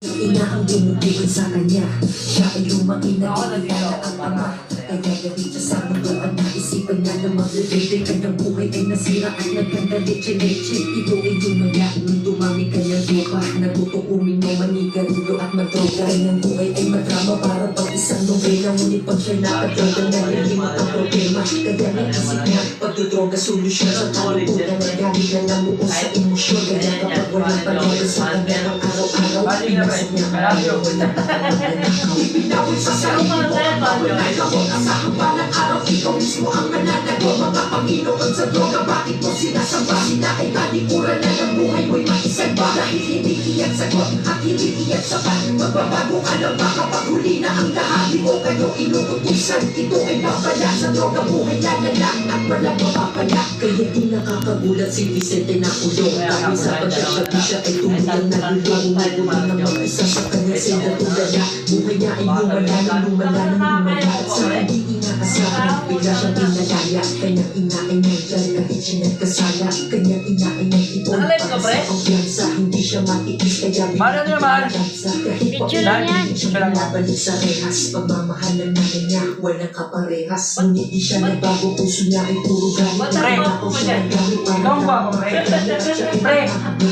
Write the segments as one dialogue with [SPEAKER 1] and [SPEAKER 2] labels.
[SPEAKER 1] Ina ang bumubukod sa kanya. Siya ay lumaki na kilala ang ama. Kaya gabi siya sa mundo ang naisipan niya na maglilibig Kanyang buhay ay nasira at nagkanda leche-leche Ito ay lumaya nung dumami kanyang lupa. Natuto umino, manigarilyo at madroga. Kanyang buhay ay madrama para pang isang nobela. Ngunit pag siya nakadroga na lilimot ang problema Kaya naisip niya pagdodroga solusyon sa kalutugan Ang galing na namuo sa emosyon. Kaya kapag walang panood sa kanya Magbabago ka na ba kapag huli na ang lahat? Di mo kayo inuutusan, ito ay babala Sa droga buhay lalala at walang mapapala Kaya di nakakagulat si Vicente na ulo. Dahil sa pagsasabi siya ay tumulang nalulong Umuwi na. Mag-isa sa kanya sila tulala. Buhay niya ay lumala lumala lumala. Sa hindi inaasahan, bigla siyang pinalaya Kanyang ina ay nandyan kahit siya nagkasala Kanyang ina ay
[SPEAKER 2] ka,
[SPEAKER 1] para
[SPEAKER 2] pre?
[SPEAKER 1] sa kumpiyansa Hindi siya matiis kaya
[SPEAKER 2] na naman.
[SPEAKER 3] Video lang yan.
[SPEAKER 1] Siya pinabalik sa rehas. Pagmamahal ng nanay niya, walang kaparehas. Ngunit di siya nagbago, puso niya ay puro galit. Para
[SPEAKER 2] Ikaw ba ako, pre? Pre,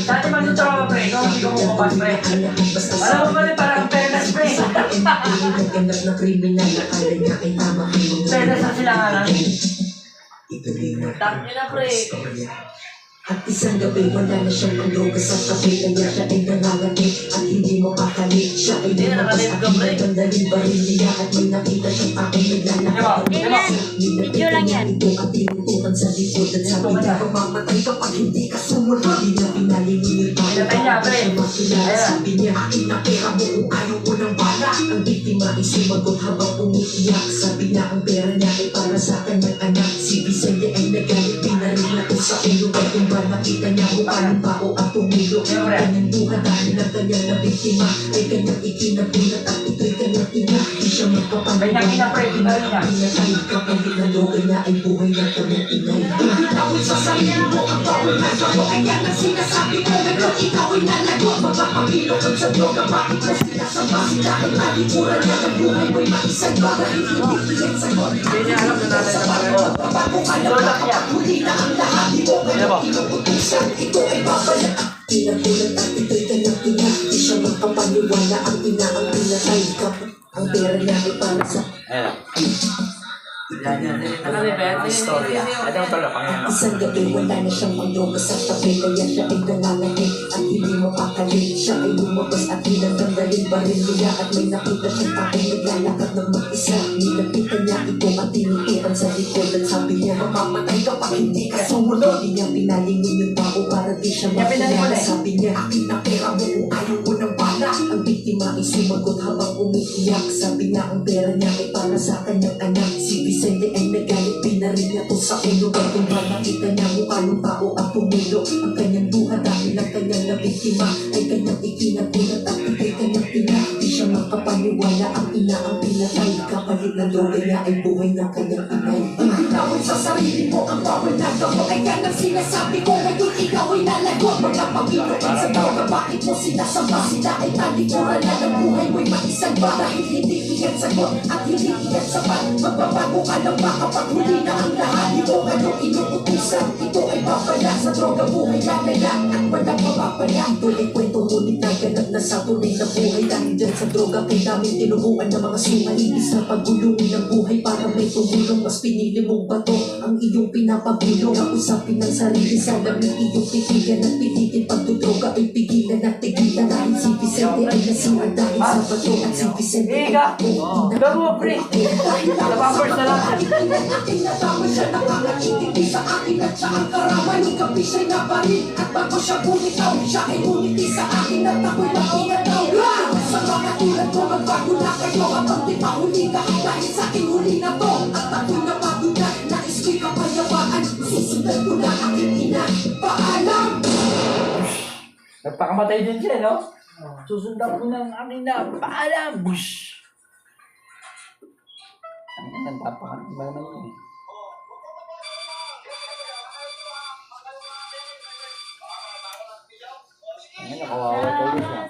[SPEAKER 2] dati man dito ako, pre. Ikaw hindi ko kukupas, pre. Alam mo ba rin, parang fairness, pre.
[SPEAKER 1] Nagganap na kriminal, akala niya ay tama ang mga
[SPEAKER 2] Fairness ang silanganan.
[SPEAKER 1] Ituloy na
[SPEAKER 2] Tangina, pre.
[SPEAKER 1] istorya. At isang gabi, wala na siyang mandroga sa kape Kaya siya ay nangangati at hindi mapakali Siya ay
[SPEAKER 2] Hindi,
[SPEAKER 1] lumabas at
[SPEAKER 2] pre.
[SPEAKER 1] nagdandaling baril niya At may nakita siyang aking naglalakad
[SPEAKER 2] Di
[SPEAKER 3] ba? Video lang yan.
[SPEAKER 1] Sa likod At sabi niya, mamamatay kapag hindi ka sumunod Hindi niya pinalingin yung tao
[SPEAKER 2] Pinatay niya, pre.
[SPEAKER 1] Siya makilala, sabi niya, akin na pera mo kung ayaw mo ng bala. Ang biktima ay sumagot habang umiiyak. Sabi niya, ang pera niya ay para sa kanyang anak. Si Vicente ay nagalit, pinaril ako sa ulo. Kung ba nakita niya kung anong tao Ang kanyang buhay dahil ang kanyang na biktima Ay kanyang ikinabulat at ito'y kanyang ina. Di siya
[SPEAKER 2] May nakita, pre. Pinaril niya.
[SPEAKER 1] Pinatay kapag pinaloga niya ay buhay na kanyang inay Tawid sa sarili mo ang bawal na gamo Kaya na sinasabi ko ngayon ikaw ay nalagot Mga Panginoon sa droga bakit mo sinasama ay malikuran na iyan sagot
[SPEAKER 2] Hindi alam na na
[SPEAKER 1] ka na na ang lahat Di Ito ay babala Pinagulat at ito'y kanyang ina Di siya ay.
[SPEAKER 2] Yan, yan. Nakalibet. Istorya. Ito ang tolo, Panginoon.
[SPEAKER 1] Isang gabi wala na siyang mandroga sa tabi Kaya siya ay nanganganin at hindi mapakali Siya ay lumabas at hinatanggalin baril niya At may nakita siyang taong naglalakad ng mag-isa Nilapitan niya ito at tinutukan sa likod At sabi niya mamamatay ka pag hindi ka sumunod Hindi niya pinalingon yung tao para di siya makilala. Sabi niya akin na pera mo kung ayaw mo Ang biktima ay sumagot habang umiiyak. Sabi niya ang pera niya ay para sa kanyang anak. Si Vicente ay nagalit. Pinaril niya to sa ulo. Kung ba nakita niya mukha ng tao at tumulo Ang kanyang buha dahil ang kanyang nabiktima Ay kanyang ikinagulat at ito'y kanyang ina. Di siya makapaniwala. Ang ina ang pinatay. Kapalit ng droga niya ay buhay ng kanyang inay Tawid sa sarili mo ang bawal na gamo Kaya nang sinasabi ko. Ngayon ikaw ay nalagot Mga Panginoon sa droga bakit mo sinasama. Sila ay talikuran na ng buhay mo'y maisag ba? Dahil hindi iyan sagot at hindi iyan sapat. Magbabago ka lang ba kapag huli na ang lahat. Mo kayo inuutusan? Ito ay babala sa droga buhay lalala At walang mapapala ay kwento ngunit naganap na sa tunay na buhay. Dahil dyan sa droga kay namin tinubuan ng mga sungay Ibig na pagulungin ng buhay para may tumulong. Mas pinili mong bato ang iyong pinapagulong. Kausapin ng sarili sa lamig iyong titigan At pilitin. Pagdudroga ay pigilan at tigilan. Dahil si Vicente ay nasimulan dahil sa bato. At si Vicente ay ako
[SPEAKER 2] Gago, pre. Nababers na lang.
[SPEAKER 1] nakangakititi sa akin at ang karaman Nung gabi siya'y naparin at bago siya bumitaw Siya ay umiti sa akin at ako'y makingataw Sa mga tulad ko magbago na kayo Habang di mahuli ka dahil sa aking huli na to At ako'y napagunan, nais ko'y kapayapaan Susundan ko na aking ina, paalam
[SPEAKER 2] Nagpakamatay din siya, no? Susundan ko ng aking na paalam. Bush! Ang tapakan naman yun? Ano, kawawa tayo siya.